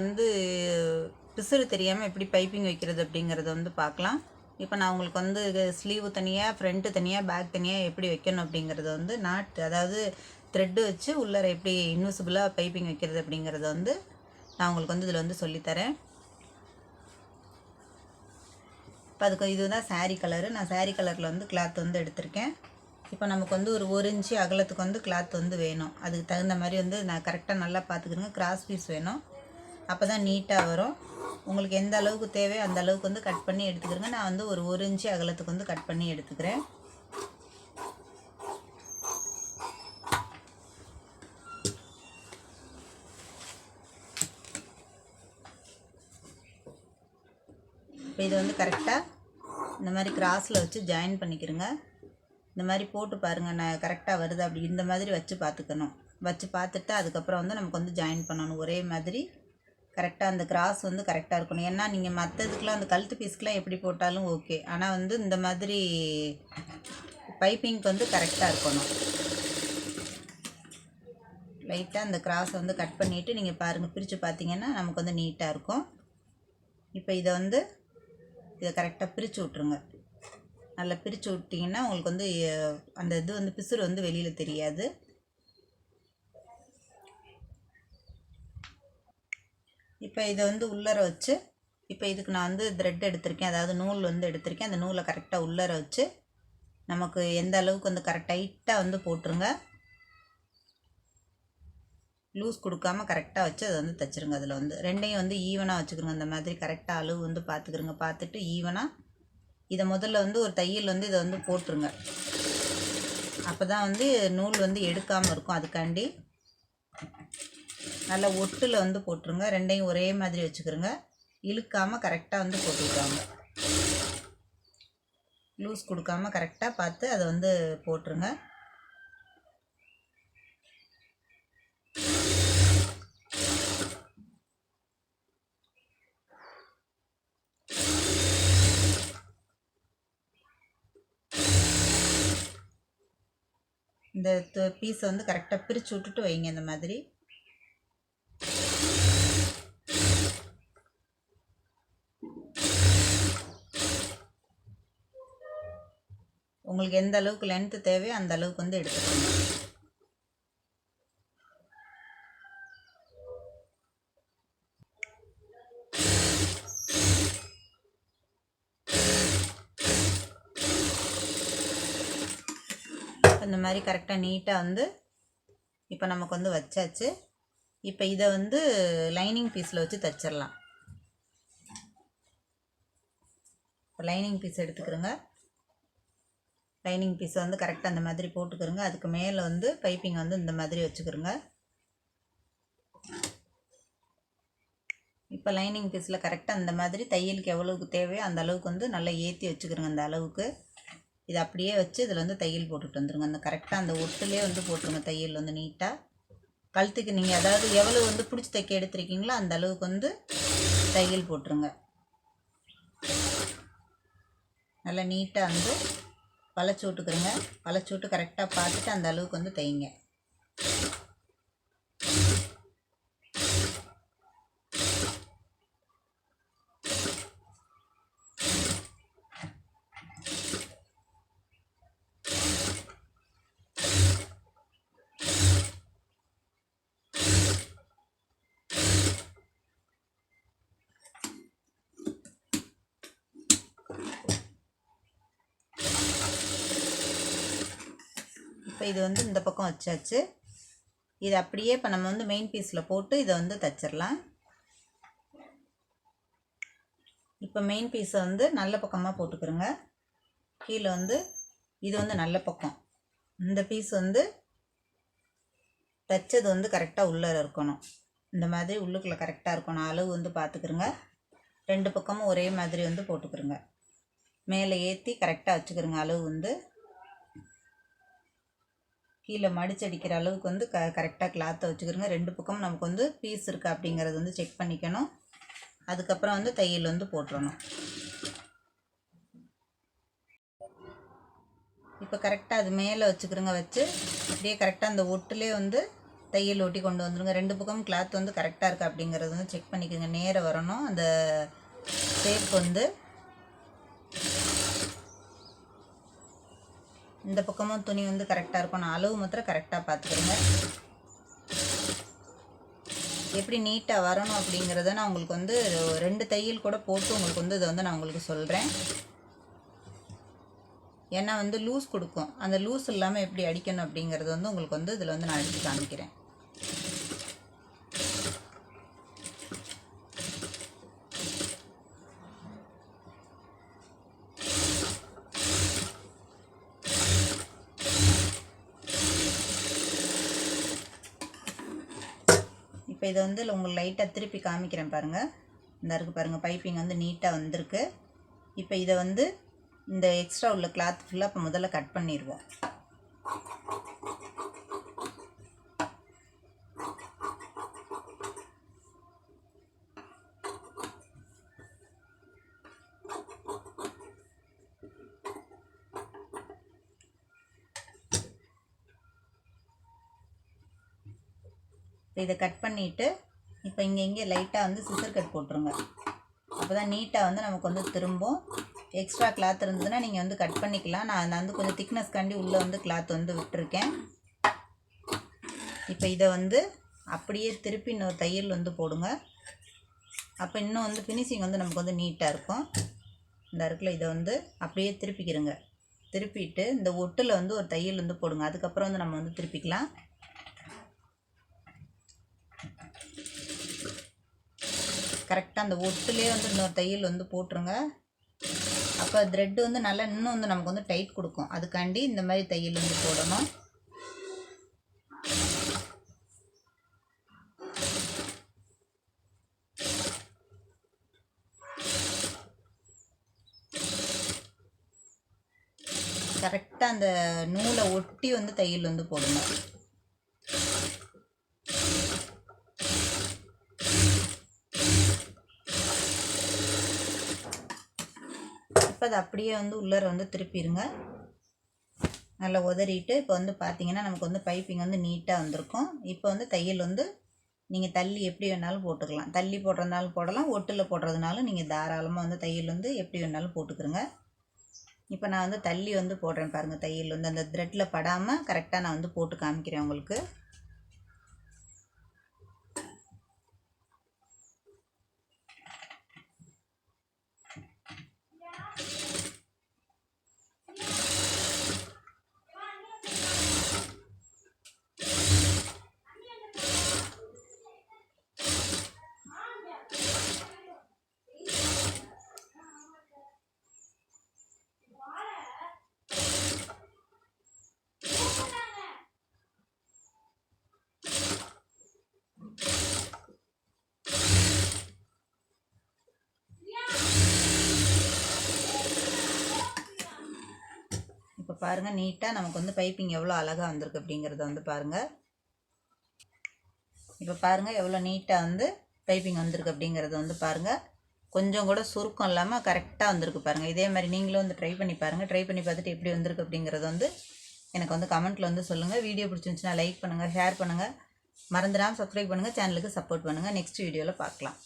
வந்து பிசுறு தெரியாமல் எப்படி பைப்பிங் வைக்கிறது அப்படிங்கிறத வந்து பார்க்கலாம். இப்போ நான் உங்களுக்கு வந்து ஸ்லீவு தனியாக ஃப்ரண்ட்டு தனியாக பேக் தனியாக எப்படி வைக்கணும் அப்படிங்கிறத வந்து நாட் அதாவது த்ரெட்டு வச்சு உள்ளார எப்படி இன்விசிபிளாக பைப்பிங் வைக்கிறது அப்படிங்கிறத வந்து நான் உங்களுக்கு வந்து இதில் வந்து சொல்லித்தரேன் இப்போ அதுக்கு இதுதான் சாரீ கலரு நான் சாரீ கலரில் வந்து கிளாத் வந்து எடுத்திருக்கேன். இப்போ நமக்கு வந்து ஒரு ஒரு இன்ச்சு அகலத்துக்கு வந்து கிளாத் வந்து வேணும். அதுக்கு தகுந்த மாதிரி வந்து நான் கரெக்டாக நல்லா பார்த்துக்கிறேங்க கிராஸ் பீஸ் வேணும். அப்போ தான் நீட்டாக வரும். உங்களுக்கு எந்த அளவுக்கு தேவையோ அந்த அளவுக்கு வந்து கட் பண்ணி எடுத்துக்கிறேங்க. நான் வந்து ஒரு ஒரு இன்ச்சு அகலத்துக்கு வந்து கட் பண்ணி எடுத்துக்கிறேன். இப்போ இது வந்து கரெக்டாக இந்த மாதிரி கிராஸில் வச்சு ஜாயின் பண்ணிக்கிறேங்க. இந்த மாதிரி போட்டு பாருங்கள் நான் கரெக்டாக வருது அப்படி இந்த மாதிரி வச்சு பார்த்துக்கணும். வச்சு பார்த்துட்டு அதுக்கப்புறம் வந்து நமக்கு வந்து ஜாயின் பண்ணணும். ஒரே மாதிரி கரெக்டாக அந்த கிராஸ் வந்து கரெக்டாக இருக்கணும். ஏன்னா நீங்கள் மற்றதுக்கெலாம் அந்த கழுத்து பீஸ்க்கெலாம் எப்படி போட்டாலும் ஓகே. ஆனால் வந்து இந்த மாதிரி பைப்பிங்க்கு வந்து கரெக்டாக இருக்கணும். லைட்டாக அந்த கிராஸை வந்து கட் பண்ணிவிட்டு நீங்கள் பாருங்கள் பிரித்து பார்த்தீங்கன்னா நமக்கு வந்து நீட்டாக இருக்கும். இப்போ இதை வந்து இதை கரெக்டாக பிரித்து விட்ருங்க நல்லா பிரித்து விட்டிங்கன்னா உங்களுக்கு வந்து அந்த இது வந்து பிசுறு வந்து வெளியில் தெரியாது. இப்போ இதை வந்து உள்ளர வச்சு இப்போ இதுக்கு நான் வந்து த்ரெட் எடுத்திருக்கேன். அதாவது நூல் வந்து எடுத்திருக்கேன். அந்த நூலை கரெக்டாக உள்ளர வச்சு நமக்கு எந்த அளவுக்கு வந்து கரெக்ட் டைட்டாக வந்து போட்டுருங்க. லூஸ் கொடுக்காம கரெக்டாக வச்சு அதை வந்து தைச்சிருங்க அதில் வந்து. ரெண்டையும் வந்து ஈவனாக வச்சுக்கிறோங்க அந்த மாதிரி கரெக்டாக அளவு வந்து பார்த்துக்கிறோங்க பார்த்துட்டு ஈவனாக இதை முதல்ல வந்து ஒரு தையல் வந்து இதை வந்து போட்டுருங்க. அப்போ தான் வந்து நூல் வந்து எடுக்காமல் இருக்கும். அதுக்காண்டி நல்லா ஒட்டில் வந்து போட்டுருங்க. ரெண்டையும் ஒரே மாதிரி வச்சுக்கிறோங்க. இழுக்காமல் கரெக்டாக வந்து போட்டுக்கோங்க லூஸ் கொடுக்காம கரெக்டாக பார்த்து அதை வந்து போட்டுருங்க. இந்த பீஸை வந்து கரெக்டாக பிரித்து விட்டுட்டு வைங்க இந்த மாதிரி. உங்களுக்கு எந்த அளவுக்கு லென்த்து தேவையோ அந்த அளவுக்கு வந்து எடுத்துக்கோங்க. இந்த மாதிரி கரெக்டாக நீட்டாக வந்து இப்போ நமக்கு வந்து வச்சாச்சு. இப்போ இதை வந்து லைனிங் பீஸில் வச்சு தச்சிடலாம் இப்போ லைனிங் பீஸ் எடுத்துக்கிறோங்க. லைனிங் பீஸை வந்து கரெக்டாக அந்த மாதிரி போட்டுக்கிறோங்க அதுக்கு மேலே வந்து பைப்பிங் வந்து இந்த மாதிரி வச்சுக்கிறோங்க இப்போ லைனிங் பீஸில் கரெக்டாக அந்த மாதிரி தையலுக்கு எவ்வளவுக்கு தேவையோ அந்த அளவுக்கு வந்து நல்லா ஏற்றி வச்சுக்கிறோங்க அந்த அளவுக்கு. இது அப்படியே வச்சு இதில் வந்து தையல் போட்டுட்டு வந்துருங்க. அந்த கரெக்டாக அந்த ஒட்டுலேயே வந்து போட்டுருங்க தையல் வந்து நீட்டாக கழுத்துக்கு நீங்கள் அதாவது எவ்வளோ வந்து பிடிச்சி தைக்க எடுத்துருக்கீங்களோ அந்த அளவுக்கு வந்து தையல் போட்டுருங்க. நல்லா நீட்டாக வந்து வளைச்சி விட்டுக்கிறோங்க. வளைச்சி விட்டு கரெக்டாக பார்த்துட்டு அந்த அளவுக்கு வந்து தைங்க இப்போ இது வந்து இந்த பக்கம் வச்சாச்சு. இது அப்படியே இப்போ நம்ம வந்து மெயின் பீஸில் போட்டு இதை வந்து தச்சிடலாம் இப்போ மெயின் பீஸை வந்து நல்ல பக்கமாக போட்டுக்கிறோங்க. கீழே வந்து இது வந்து நல்ல பக்கம். இந்த பீஸ் வந்து தைச்சது வந்து கரெக்டாக உள்ளே இருக்கணும். இந்த மாதிரி உள்ளுக்குள்ளே கரெக்டாக இருக்கணும். அளவு வந்து பார்த்துக்கிறோங்க ரெண்டு பக்கமும் ஒரே மாதிரி வந்து போட்டுக்கிறோங்க. மேலே ஏற்றி கரெக்டாக வச்சுக்கிறோங்க. அளவு வந்து கீழே மடிச்சடிக்கிற அளவுக்கு வந்து க கரெக்டாக கிளாத்தை வச்சுக்கிறோங்க ரெண்டு பக்கமும் நமக்கு வந்து பீஸ் இருக்கா அப்படிங்கிறது வந்து செக் பண்ணிக்கணும். அதுக்கப்புறம் வந்து தையல் வந்து போட்டுடணும் இப்போ கரெக்டாக அது மேலே வச்சுக்கிறோங்க வச்சு அப்படியே கரெக்டாக அந்த ஒட்டுலே வந்து தையல் ஒட்டி கொண்டு வந்துடுங்க ரெண்டு பக்கமும் கிளாத் வந்து கரெக்டாக இருக்குது அப்படிங்கிறது வந்து செக் பண்ணிக்கோங்க. நேராக வரணும். அந்த ஷேப் வந்து இந்த பக்கமும் துணி வந்து கரெக்டாக இருக்கும். நான் அளவு மாத்திரம் கரெக்டாக பார்த்துக்கிறேங்க எப்படி நீட்டாக வரணும் அப்படிங்கிறத நான் உங்களுக்கு வந்து ரெண்டு தையல் கூட போட்டு உங்களுக்கு வந்து இதை வந்து நான் உங்களுக்கு சொல்கிறேன் ஏன்னா வந்து லூஸ் கொடுக்கும். அந்த லூஸ் இல்லாமல் எப்படி அடிக்கணும் அப்படிங்கிறது வந்து உங்களுக்கு வந்து இதில் வந்து நான் அடித்து காமிக்கிறேன். இப்போ இதை வந்து உங்களுக்கு லைட்டாக திருப்பி காமிக்கிறேன் பாருங்கள் இந்த இருக்கு பாருங்கள் பைப்பிங் வந்து நீட்டாக வந்திருக்கு. இப்போ இதை வந்து இந்த எக்ஸ்ட்ரா உள்ள கிளாத் ஃபுல்லாக இப்போ முதல்ல கட் பண்ணிடுவோம். இப்போ இதை கட் பண்ணிவிட்டு இப்போ இங்கே இங்கே லைட்டாக வந்து சிசர் கட் போட்டுருங்க. அப்போ தான் நீட்டாக வந்து நமக்கு வந்து திரும்பும். எக்ஸ்ட்ரா கிளாத் இருந்ததுன்னா நீங்கள் வந்து கட் பண்ணிக்கலாம். நான் நான் வந்து கொஞ்சம் திக்னஸ் காண்டி உள்ளே வந்து கிளாத் வந்து விட்டுருக்கேன். இப்போ இதை வந்து அப்படியே திருப்பி இன்னொரு தையல் வந்து போடுங்க. அப்போ இன்னும் வந்து ஃபினிஷிங் வந்து நமக்கு வந்து நீட்டாக இருக்கும். இந்த இருக்குல்ல இதை வந்து அப்படியே திருப்பிக்கிறங்க திருப்பிட்டு இந்த ஒட்டில் வந்து ஒரு தையல் வந்து போடுங்க. அதுக்கப்புறம் வந்து நம்ம வந்து திருப்பிக்கலாம். கரெக்டாக அந்த ஒட்டுலேயே வந்து இன்னொரு தையல் வந்து போட்டுருங்க. அப்போ த்ரெட்டு வந்து நல்லா இன்னும் வந்து நமக்கு வந்து டைட் கொடுக்கும். அதுக்காண்டி இந்த மாதிரி தையல் வந்து போடணும். கரெக்டாக அந்த நூலை ஒட்டி வந்து தையல் வந்து போடணும். இப்போ அதை அப்படியே வந்து உள்ளார வந்து திருப்பிடுங்க நல்லா உதறிட்டு இப்போ வந்து பார்த்தீங்கன்னா நமக்கு வந்து பைப்பிங் வந்து நீட்டாக வந்திருக்கும். இப்போ வந்து தையல் வந்து நீங்கள் தள்ளி எப்படி வேணாலும் போட்டுக்கலாம். தள்ளி போடுறதுனாலும் போடலாம் ஒட்டில் போடுறதுனாலும் நீங்கள் தாராளமாக வந்து தையல் வந்து எப்படி வேணாலும் போட்டுக்கிறங்க இப்போ நான் வந்து தள்ளி வந்து போடுறேன் பாருங்கள் தையல் வந்து. அந்த த்ரெட்டில் படாமல் கரெக்டாக நான் வந்து போட்டு காமிக்கிறேன் உங்களுக்கு இப்போ பாருங்கள் நீட்டாக நமக்கு வந்து பைப்பிங் எவ்வளோ அழகாக வந்திருக்கு அப்படிங்கிறத வந்து பாருங்கள் இப்போ பாருங்கள் எவ்வளோ நீட்டாக வந்து பைப்பிங் வந்திருக்கு அப்படிங்கிறத வந்து பாருங்கள் கொஞ்சம் கூட சுருக்கம் இல்லாமல் கரெக்டாக வந்திருக்கு பாருங்கள் இதே மாதிரி நீங்களும் வந்து ட்ரை பண்ணி பாருங்கள் ட்ரை பண்ணி பார்த்துட்டு எப்படி வந்திருக்கு அப்படிங்கிறத வந்து எனக்கு வந்து கமெண்ட்டில் வந்து சொல்லுங்கள் வீடியோ பிடிச்சிருந்துச்சுன்னா லைக் பண்ணுங்கள் ஷேர் பண்ணுங்கள் மறந்துடாமல் சப்ஸ்கிரைப் பண்ணுங்கள் சேனலுக்கு சப்போர்ட் பண்ணுங்கள் நெக்ஸ்ட் வீடியோவில் பார்க்கலாம்.